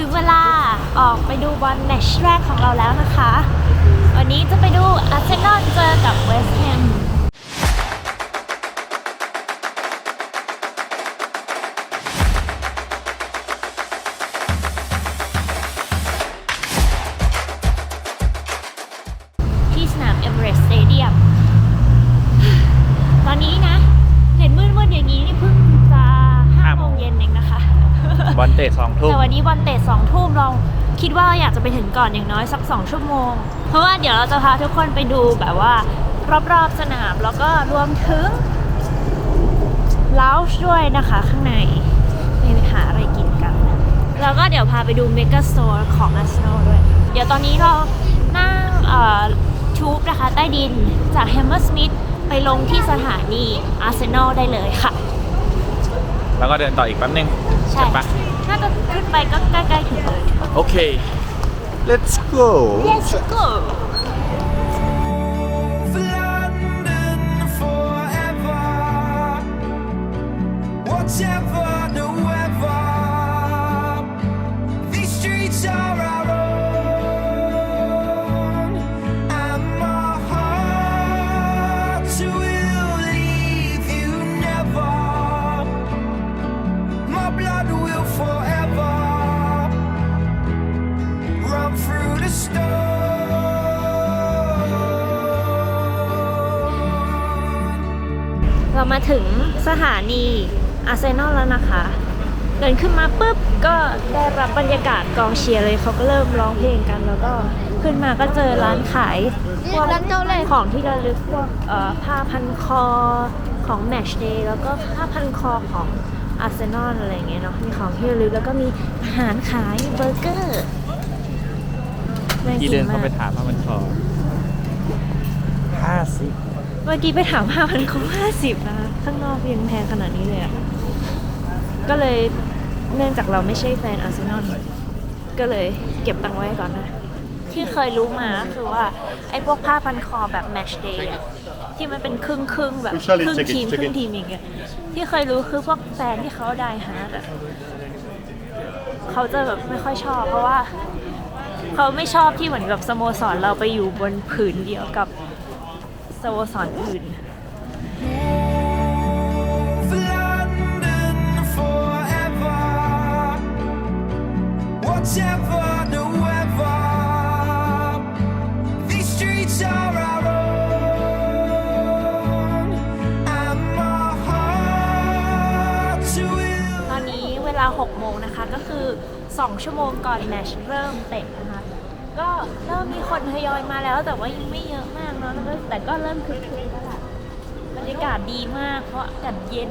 ถึงเวลาออกไปดูบอลแมตช์แรกของเราแล้วนะคะ วันนี้จะไปดูอาร์เซนอลเจอกับเวสต์แฮม จะไปถึงก่อนอย่างน้อยสักสองชั่วโมง เพราะว่าเดี๋ยวเราจะพาทุกคนไปดูแบบว่า รอบๆสนามแล้วก็รวมถึงลาวช์ด้วยนะคะข้างในไปหาอะไรกินกัน แล้วก็เดี๋ยวพาไปดูเมกาสโตร์ของอาร์เซนอลด้วย เดี๋ยวตอนนี้เรานั่งเอ่อทูบนะคะใต้ดินจากแฮมเมอร์สมิธไปลงที่สถานีอาร์เซนอลได้เลยค่ะ แล้วก็เดินต่ออีกแป๊บนึง ใช่ปะน่าจะขึ้นไปก็ใกล้ๆถึงเลย โอเค let's go Let's go London forever. Whatever เรามาถึงสถานีอาร์เซนอลแล้วนะคะ เดินขึ้นมาปุ๊บก็ได้รับบรรยากาศกองเชียร์เลยเขาก็เริ่มร้องเพลงกันแล้วก็ขึ้นมาก็เจอร้านขายพวกของที่ระลึกพวกเอ่อผ้าพันคอของแมชเดย์แล้วก็ผ้าพันคอของอาร์เซนอลอะไรอย่างเงี้ยเนาะมีของที่ระลึกแล้วก็มีอาหารขายเบอร์เกอร์น่ากี่กิเดินนเข้าไปมากถามว่ามันพอห้าสิบ เมื่อกี้ไปถามห้าพันเขาห้าสิบนะคะข้างนอกยังแพงขนาดนี้เลยอะก็เลยเนื่องจากเราไม่ใช่แฟนอาร์เซนอลก็เลยเก็บตังค์ไว้ก่อนนะ ที่เคยรู้มาก็คือว่า ไอ้พวกผ้าพันคอแบบแมชเดย์ที่มันเป็นครึ่งครึ่งๆแบบครึ่งทีมครึ่งทีมอย่างเงี้ยที่เคยรู้คือพวกแฟนที่เขาไดฮาร์ดอะเขาจะแบบไม่ค่อยชอบ เพราะว่า เขาไม่ชอบที่เหมือนกับสโมสรเราไปอยู่บนผืนเดียวกับ สโมสรอื่น For London forever. Whatever the weather, these streets are our own, and my heart will. ตอนนี้เวลา 6 โมงนะคะ ก็คือ 2 ชั่วโมงก่อนแมตช์เริ่มเตะนะคะ ก็เริ่มมีคนทยอยมาแล้ว แต่ว่ายังไม่เยอะมากเนาะแล้วก็แต่ก็เริ่มคึกคืนแล้วล่ะบรรยากาศดีมาก เพราะอากาศเย็น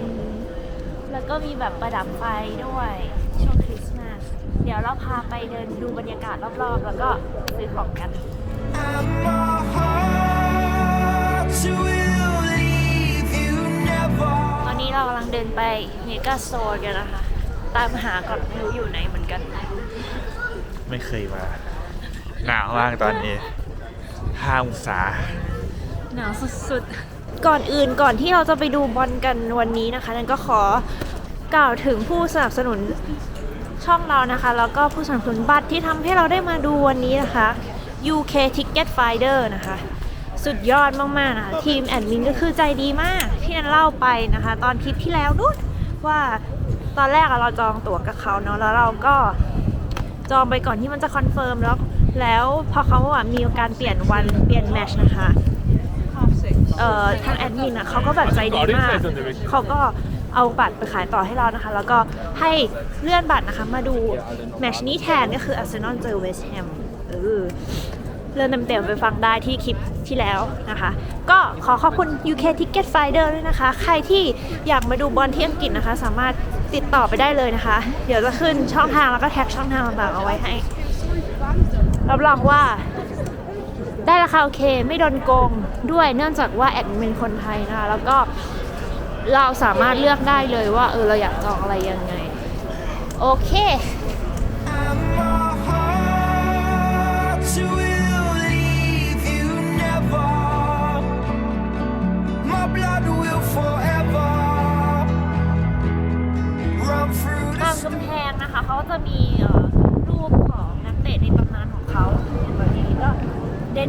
แล้วก็มีแบบประดับไฟด้วยช่วงคริสต์มาสเดี๋ยวเราพาไปเดินดูบรรยากาศรอบๆ แล้วก็ซื้อของกัน And my heart will leave you never. ตอนนี้เรากำลังเดินไปเมกาโซนกันนะคะ ตามหาก่อนไม่รู้อยู่ไหนเหมือนกัน ไม่เคยมา หนาวมากตอนนี้ห้าองศา หนาวสุดๆ ก่อนอื่นก่อนที่เราจะไปดูบอลกันวันนี้นะคะ นั้นก็ขอกล่าวถึงผู้สนับสนุนช่องเรานะคะ แล้วก็ผู้สนับสนุนบัตรที่ทำให้เราได้มาดูวันนี้นะคะ UK Ticket Finder นะคะ สุดยอดมากๆนะคะทีมแอดมินก็คือใจดีมาก ที่นันเล่าไปนะคะ ตอนคลิปที่แล้วนู่นว่าตอนแรกเราจองตั๋วกับเขาเนาะแล้วเราก็จองไปก่อนที่มันจะคอนเฟิร์มแล้ว แล้วพอเขาอะมีการเปลี่ยนวันเปลี่ยนแมชนะคะ เอ่อทางแอดมินอะเขาก็แบบใจดีมากเขาก็เอาบัตรไปขายต่อให้เรานะคะ แล้วก็ให้เลื่อนบัตรนะคะ มาดูแมชนี้แทนก็คืออาร์เซนอลเจอเวสต์แฮมเออเลื่อนเต็มๆไปฟังได้ที่คลิปที่แล้วนะคะ ก็ขอขอบคุณ UK Ticket Finder ด้วยนะคะ ใครที่อยากมาดูบอลที่อังกฤษนะคะ สามารถติดต่อไปได้เลยนะคะ เดี๋ยวจะขึ้นช่องทางแล้วก็แท็กช่องทางต่างๆเอาไว้ให้ รับรองว่า ได้ราคาโอเคไม่โดนโกงด้วยเนื่องจากว่าแอดมินเป็นคนไทยนะคะแล้วก็เราสามารถเลือกได้เลยว่า เออเราอยากจองอะไรยังไง โอเค And my heart will leave you never. My blood will forever run through ตา the มกำแพงนะคะเขาจะมีเอ่อรูป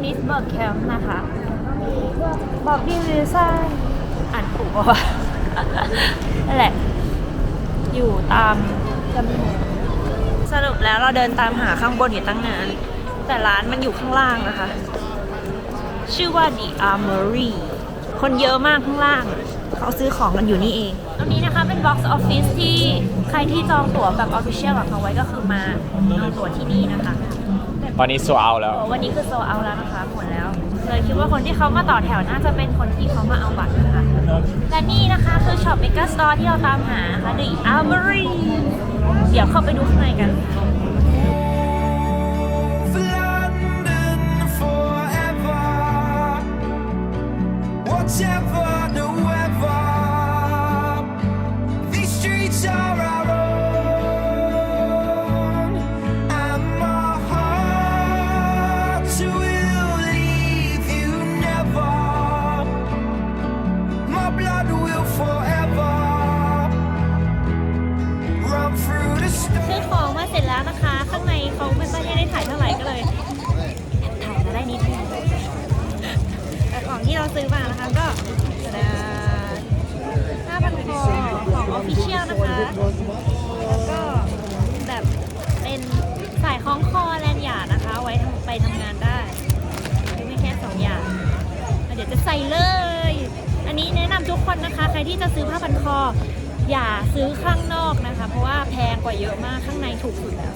นิสเบิร์กแคมป์นะคะบอกบี้วิลสันอ่านถูกป่าวะนั่นแหละ อยู่ตามจำนวนสรุปแล้วเราเดินตามหาข้างบนอยู่ตั้งนาน แต่ร้านมันอยู่ข้างล่างนะคะ ชื่อว่า The Armory คนเยอะมากข้างล่าง เขาซื้อของกันอยู่นี่เอง ตรงนี้นะคะเป็น box office ที่ใครที่จองตั๋วแบบ official กับเขาไว้ก็คือมาเอาตั๋วที่นี่นะคะ ตอนนี้โซเอาแล้วตั๋ววันนี้คือโซเอาแล้วนะคะหมดแล้วเลยคิดว่าคนที่เขามาต่อแถวน่าจะเป็นคนที่เขามาเอาบัตรนะคะ และนี่นะคะคือช็อปเมกาสตอร์ที่เราตามหาค่ะ The Armory เดี๋ยวเข้าไปดูข้างในกัน For London forever. Whatever the weather, แล้วนะคะ ข้างในเขาไม่ค่อยได้ถ่ายเท่าไหร่ก็เลยถ่ายมาได้นิดนึงแต่ของที่เราซื้อมานะคะก็ห้าพันคอของออฟฟิเชียลนะคะ แล้วก็แบบเป็นสายคล้องคอแลนหยาดนะคะ ไว้ทำไปทำงานได้ไม่แค่สองอย่างเดี๋ยวจะใส่เลย อันนี้แนะนำทุกคนนะคะ ใครที่จะซื้อผ้าพันคอ อย่าซื้อข้างนอกนะคะ เพราะว่าแพงกว่าเยอะมากข้างในถูกสุดแล้ว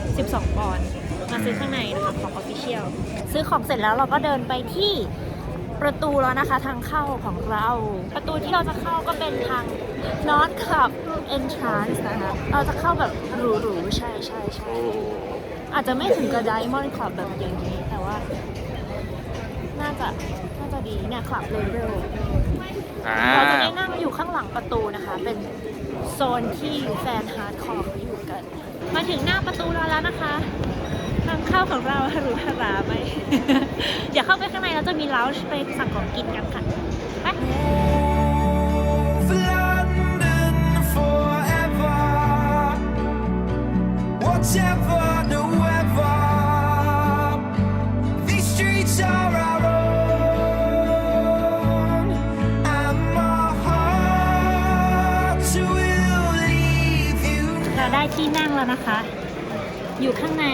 12 12ปอนด์มาซื้อข้างในนะคะของ Official ซื้อของเสร็จแล้วเราก็เดินไปที่ประตูแล้วนะคะทางเข้าของเรา ประตูที่เราจะเข้าก็เป็นทาง North Club Entrance นะคะ เราจะเข้าแบบหรูๆใช่ใช่ใช่อาจจะไม่ถึงกับ Diamond Club แบบอย่างนี้แต่ว่า น่าจะน่าจะดีเนี่ย Club Level อ่าเราจะได้นั่งอยู่ข้างหลังประตูนะคะ เป็นโซนที่แฟนฮาร์ดคอร์เขาอยู่กัน มาถึงหน้าประตูเราแล้วนะคะทางเข้าของเราหรูหราไหมเดี๋ยวเข้าไปข้างในเราจะมีเลาชไปสั่งของกินกันค่ะไป For London forever. Whatever ที่นั่งแล้วนะคะ อยู่ข้างใน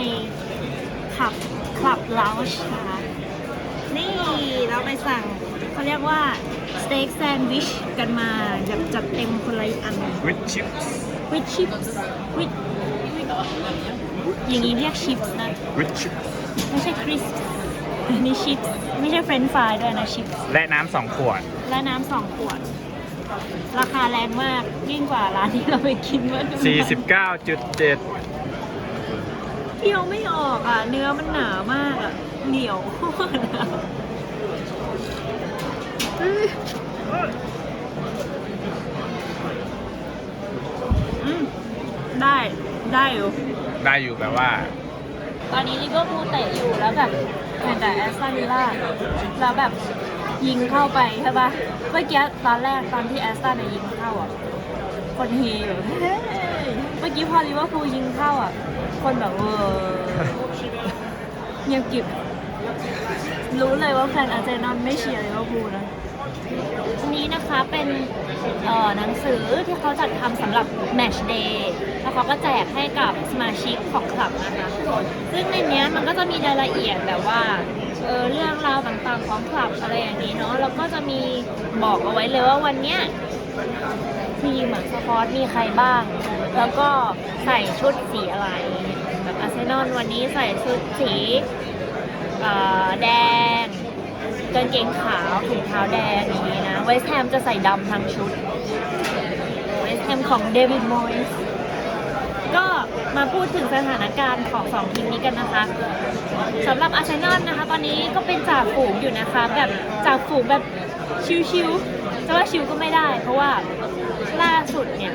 ขับคลับลาวช์นะคะนี่เราไปสั่งเขาเรียกว่า สเต็กแซนด์วิชกันมาแบบจัดเต็มคนละอันวิชชิป with chips with อย่างนี้เรียก chips นะวิชชิปไม่ใช่ crisp นี่ chips ไม่ใช่เฟรนช์ฟรายด้วยนะ chips และน้ำสองขวด และน้ำสองขวด ราคาแรงมากยิ่งกว่าร้านที่เราไปกินเมื่อดู49.7เที่ยวไม่ออกอะ เนื้อมันหนามากอะ เหนียวโคตรอะอืมได้ได้อยู่ ได้อยู่แบบว่า ตอนนี้ลิเวอร์พูลเตะอยู่แล้วแบบแข่งแต่แอสตันวิลล่าแล้วแบบ ยิงเข้าไปใช่ปะเมื่อกี้ตอนแรกตอนที่แอสตันน่ะยิงเข้าอะ คนเฮอยู่เฮ้ยเมื่อกี้พอลิเวอร์พูลยิงเข้าอะ คนแบบเวอร์เงียบกริบรู้เลยว่าแฟนอาร์เจนอลไม่เชียร์ลิเวอร์พูลนะอั นี้นะคะเป็นหนังสือที่เขาจัดทำสำหรับแมตช์เดย์แล้วเขาก็แจกให้กับสมาชิกของคลับนะคะ ซึ่งในนี้มันก็จะมีรายละเอียดแบบว่าเออเรื่องราวต่างๆของคลับอะไรอย่างนี้เนาะแล้วก็จะมีบอกเอาไว้เลยว่าวันเนี้ยทีมสปอร์ตมีใครบ้าง แล้วก็ใส่ชุดสีอะไรแบบอาร์เซนอลวันนี้ใส่ชุดสีแดงกางเกงขาวถุงเท้าแดงอย่างนี้นะ เวสต์แฮมจะใส่ดำทั้งชุด เวสต์แฮมของเดวิดมอยส์ก็มาพูดถึงสถานการณ์ของสองทีมนี้กันนะคะสำหรับอาร์เซนอลนะคะ ตอนนี้ก็เป็นจ่าฝูงอยู่นะคะ แบบจ่าฝูงแบบชิวๆจะว่าชิวก็ไม่ได้ เพราะว่าล่าสุดเนี่ย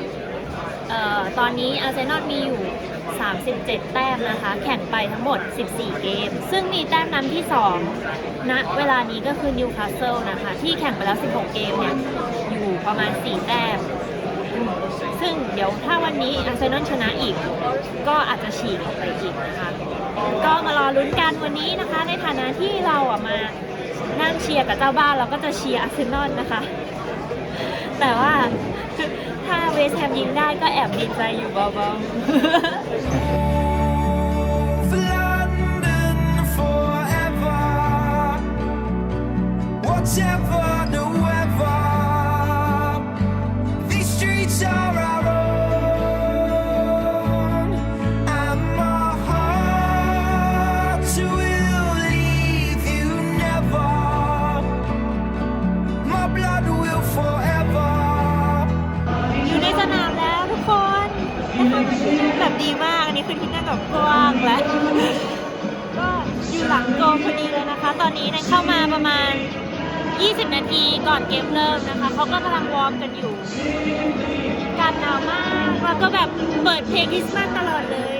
ออตอนนี้อาร์เซนอลมีอยู่ 37 แต้มนะคะ แข่งไปทั้งหมด 14 เกม ซึ่งมีแต้มนำที่ 2 ณ เวลานี้ก็คือนิวคาสเซิลนะคะ ที่แข่งไปแล้ว 16 เกมเนี่ย อยู่ประมาณ 4 แต้มซึ่งซึ่งเดี๋ยวถ้าวันนี้อาร์เซนอลชนะอีก ก็อาจจะฉีกออกไปอีกนะคะ ก็มารอลุ้นกันวันนี้นะคะ ในฐานะที่เราอะมานั่งเชียร์กับเจ้าบ้านเราก็จะเชียร์อาร์เซนอลนะคะ แต่ว่า ถ้าเวสแฮมยิงได้ก็แอบดีใจอยู่เบาๆ บกว้างและก็อยู่หลังโกลพอดีเลยนะคะ ตอนนี้เนี่ยเข้ามาประมาณ 20 นาทีก่อนเกมเริ่มนะคะเขาก็กำลังวอร์มกันอยู่การหนาวมากแล้วก็แบบเปิดเพลงคริสต์มาสตลอดเลย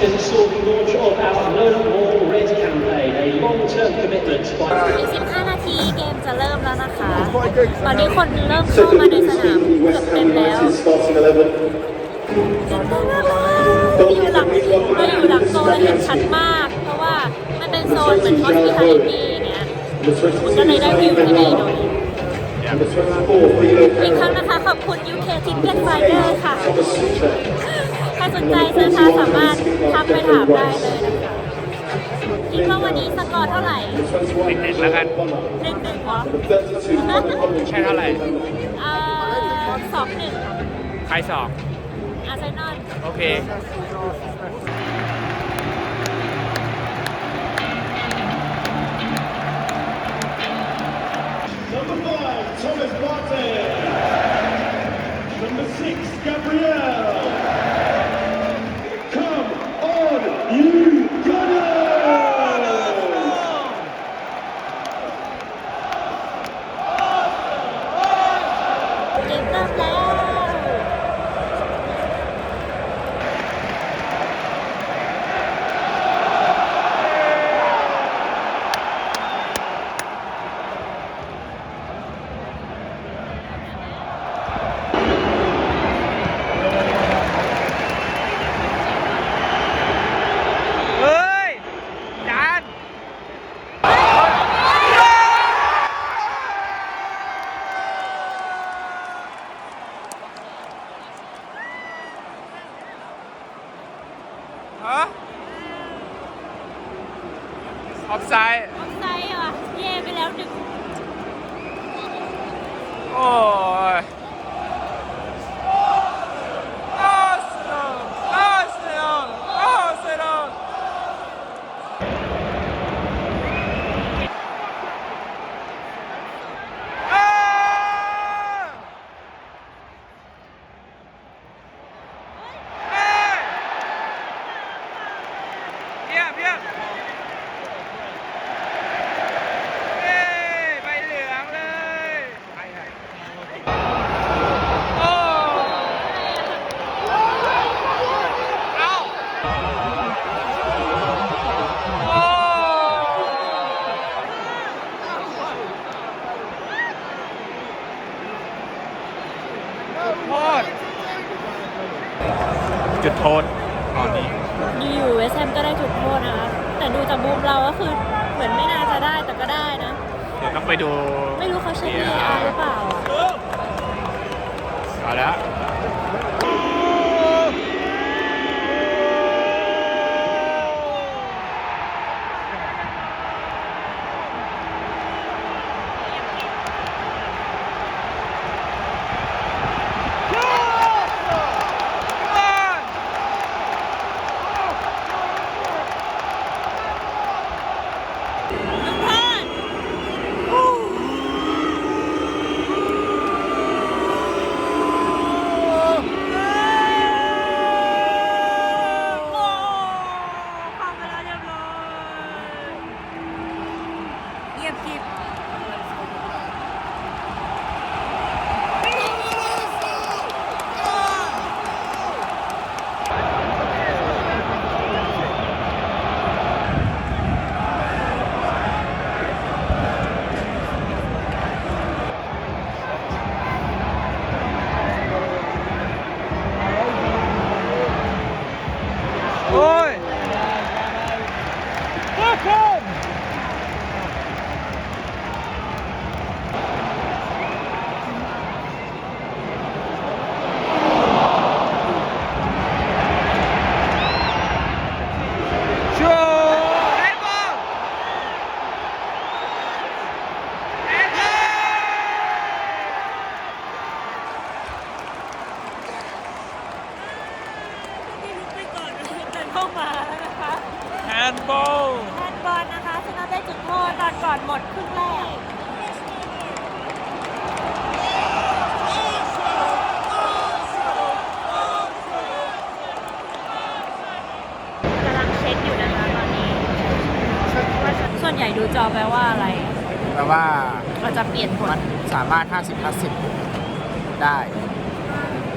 know, last season saw the launch of our Learn More Red campaign, a long-term commitment by 15 นาทีเกมจะเริ่มแล้วนะคะ ตอนนี้คนเริ่มเข้ามาในสนามเกือบเต็มแล้ว starting 11. เราอยู่หลังเราอยู่หลังโซนเราเห็นชัดมาก เพราะว่ามันเป็นโซนเหมือน hospitality อย่างเงี้ย Number ก็เลยได้วิวที่ดีหน่อยอีกครั้งนะคะขอบคุณ UK Ticket Finder ค่ะ Thomas Suchet. ใครสนใจซื้อค้าสามารถทักไปถามได้เลยนะคะคิดว่าวันนี้สกอร์เท่าไหร่เด็กๆแล้วกันหนึ่งหนึ่งเหรอ 32, Conor Collins. ใช่เท่าไหร่เอ่อสองหนึ่งใครสองอาร์เซนอลโอเค Number five, Thomas Partey. Number six, Gabriel. Come on, you Gunners! เกมเริ่มแล้ว เฮ้ย จาน ฮะ ออฟ ไซด์ออฟไซด์อะเย่ไปแล้วหนึ่งโอ้ยอาร์เซนอลอาร์เซนอลอาร์เซนอลอ้าวเอ้ยเยี่ยมเยี่ยมเอ้ยใบเหลืองเลยโอ้เอ้าโอ้โทษ จุดโทษตอนนี้อยู่ๆเวสต์แฮมก็ได้จุดโทษนะคะแต่ดูจากมุมเราก็คือเหมือนไม่น่าจะได้แต่ก็ได้นะ เดี๋ยวต้องไปดูไม่รู้เขาใช้ VAR หรือเปล่าอะเอาแล้ว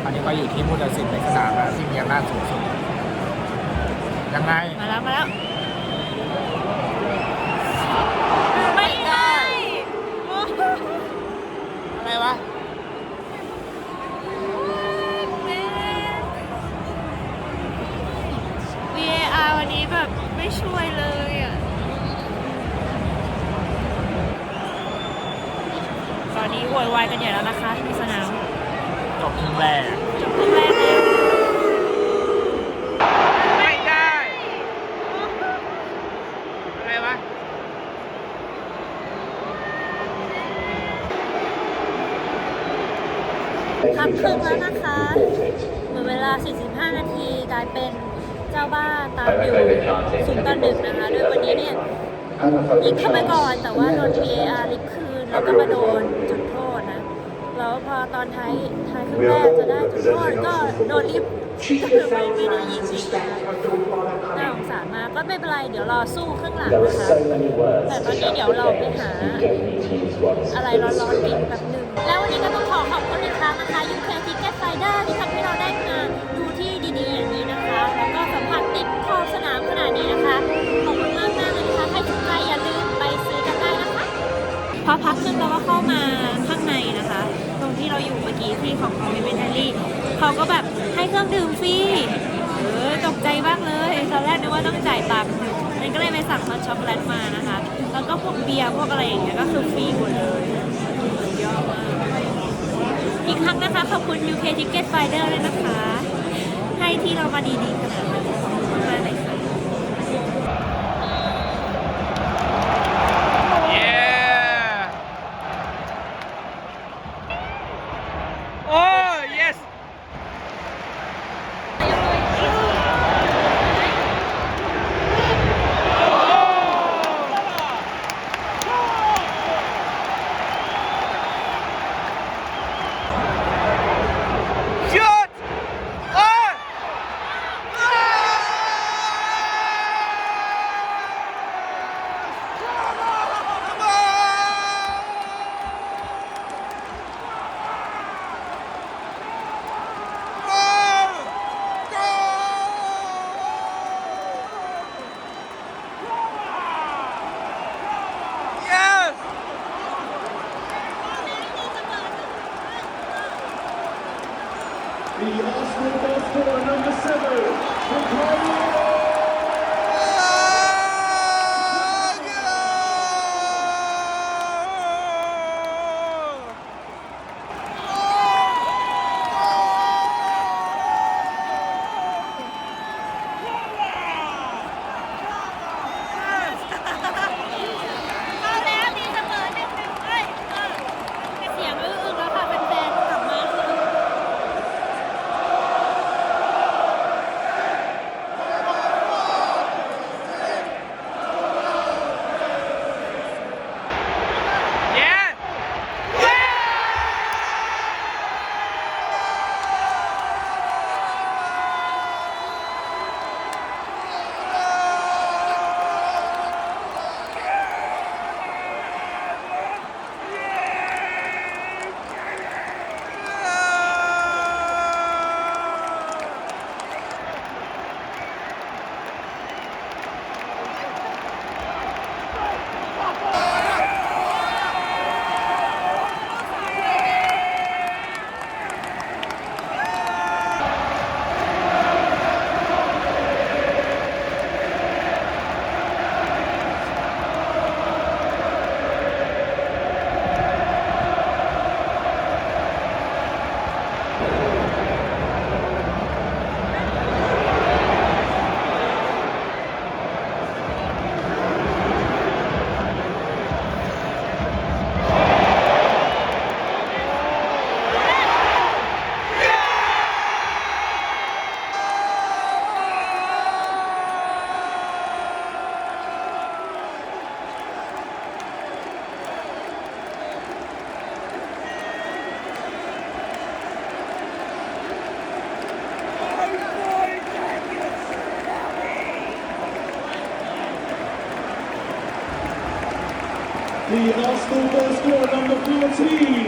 อันนี้ก็อยู่ที่ผู้ตัดสินในสนามนะที่มีอำนาจสูงสุดยังไงมาแล้วมาแล้วไม่ได้อะไรวะ VAR วันนี้แบบไม่ช่วยเลยอะตอนนี้โวยวายกันใหญ่แล้วนะคะในสนาม จบครึ่งแรกจบครึ่งแรกแล้วไม่ได้ อะไรวะพักครึ่งแล้วนะคะหมดเวลา 45 นาทีกลายเป็นเจ้าบ้านตามอยู่ศูนย์ต่อหนึ่งนะคะโดยวันนี้เนี่ยยิงเข้าไปก่อนแต่ว่าโดน VAR ลิฟคืนแล้วก็มาโดนจุดโทษนะ แล้วพอตอนท้ายท้ายครึ่งแรกจะได้จุดโทษก็โดนลิฟก็คือไม่ไม่ได้ยิงอีกนะน่าสงสารมากก็ไม่เป็นไรเดี๋ยวรอสู้ครึ่งหลังนะคะแต่ตอนนี้เดี๋ยวเราไปหาอะไรร้อนๆกินแป๊บหนึงแล้ววันนี้ก็ต้องขอขอบคุณอีกครั้งนะคะ UK Ticket Finder ที่ทำให้เราได้มาดูที่ดีๆอย่างนี้นะคะ แล้วก็สัมผัสติดขอบสนามขนาดนี้นะคะขอบคุณมากมากๆเลยนะคะใครสนใจอย่าลืมไปซื้อกันได้นะคะพอพักขึ้นเราก็เข้ามาข้างในนะคะตรง ที่เราอยู่เมื่อกี้ที่ของคอมเมนต์ลี่เขาก็แบบให้เครื่องดื่มฟรีเออตกใจมากเลยตอนแรกนึกว่าต้องจ่ายตังค์นั่นก็เลยไปสั่งฮอตช็อกโกแลตมานะคะ แล้วก็พวกเบียร์พวกอะไรอย่างเงี้ยก็คือฟรีหมดเลยสุดยอดมากอีกครั้งนะคะขอบคุณ UK Ticket Finder เลยนะคะ ให้ที่เรามาดีๆขนาดนี้ scorer number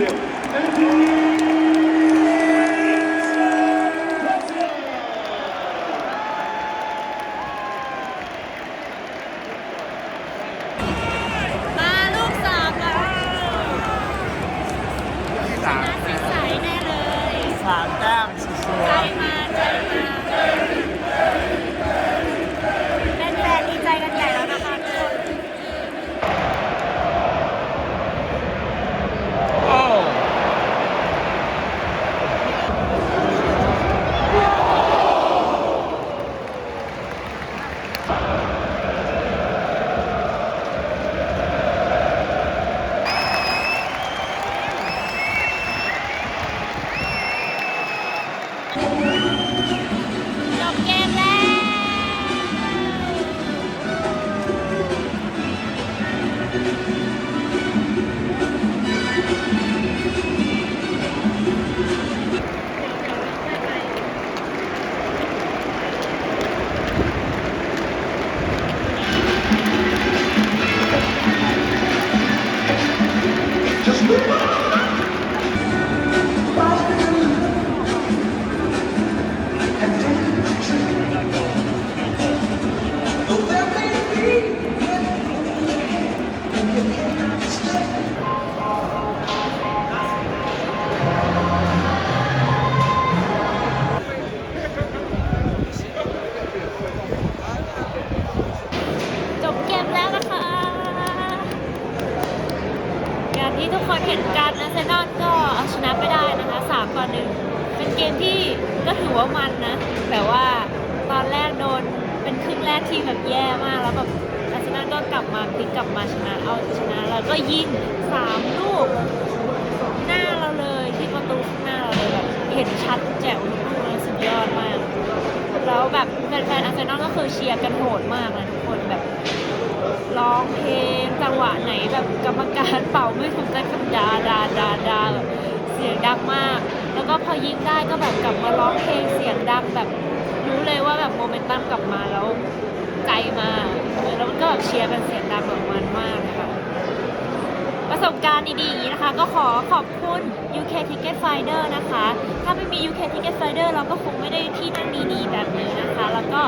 นชัดแจ๋วทุกลูกเลยสุดยอดมาก แล้วแบบแฟนๆอาร์เซนอลก็คือเชียร์กันโหดมากนะทุกคนแบบร้องเพลงจังหวะไหนแบบกรรมการเป่าไม่ถูกใจก็ดาดาดาดาแบบเสียงดังมาก แล้วก็พอยิงได้ก็แบบกลับมาร้องเพลงเสียงดังแบบรู้เลยว่าแบบโมเมนตัมกลับมาแล้วใจมากแล้วมันก็แบบเชียร์กันเสียงดังแบบมันมากคะประ สบการณ์ดีๆนะคะ ก็ขอขอบคุณ UK Ticket Finder นะคะ ถ้าไม่มี UK Ticket Finder เราก็คงไม่ได้ที่นั่งดีๆแบบนี้นะคะ แล้วก็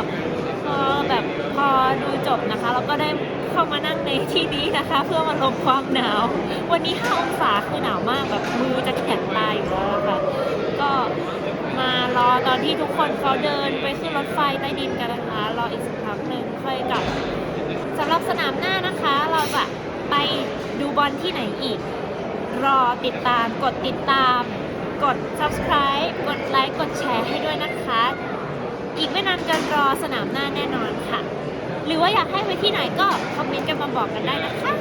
พอแบบพอดูจบนะคะ เราก็ได้เข้ามานั่งในที่นี้นะคะ เพื่อมาลงความหนาว วันนี้5องศาคือหนาวมากแบบมือจะแข็งตายอยู่แล้วนะคะก็มารอตอนที่ทุกคนเขาเดินไปขึ้นรถไฟใต้ดินกันนะคะ รออีกสักพักหนึ่งค่อยกลับสำหรับสนามหน้านะคะเราจะ ไปดูบอลที่ไหนอีก รอติดตามกดติดตาม กด subscribe กดไลค์กดแชร์ให้ด้วยนะคะ อีกไม่นานกันรอสนามหน้าแน่นอนค่ะ หรือว่าอยากให้ไปที่ไหนก็คอมเมนต์กันมาบอกกันได้นะคะ